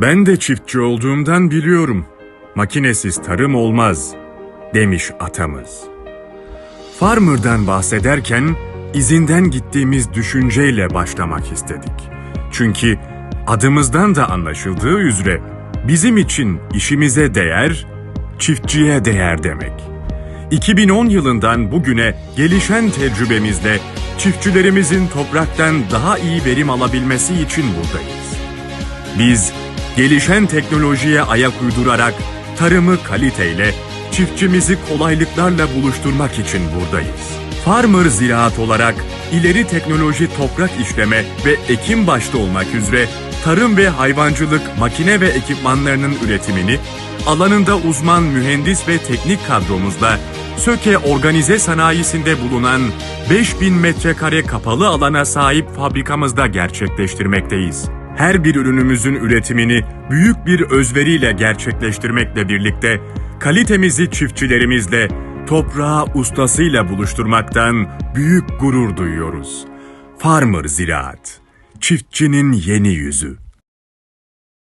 Ben de çiftçi olduğumdan biliyorum. Makinesiz tarım olmaz, demiş atamız. Farmer'dan bahsederken izinden gittiğimiz düşünceyle başlamak istedik. Çünkü adımızdan da anlaşıldığı üzere bizim için işimize değer, çiftçiye değer demek. 2010 yılından bugüne gelişen tecrübemizle çiftçilerimizin topraktan daha iyi verim alabilmesi için buradayız. Biz gelişen teknolojiye ayak uydurarak tarımı kaliteyle, çiftçimizi kolaylıklarla buluşturmak için buradayız. Farmer Ziraat olarak ileri teknoloji toprak işleme ve ekim başta olmak üzere tarım ve hayvancılık makine ve ekipmanlarının üretimini alanında uzman mühendis ve teknik kadromuzla Söke Organize Sanayisi'nde bulunan 5000 metrekare kapalı alana sahip fabrikamızda gerçekleştirmekteyiz. Her bir ürünümüzün üretimini büyük bir özveriyle gerçekleştirmekle birlikte kalitemizi çiftçilerimizle, toprağı ustasıyla buluşturmaktan büyük gurur duyuyoruz. Farmer Ziraat, çiftçinin yeni yüzü.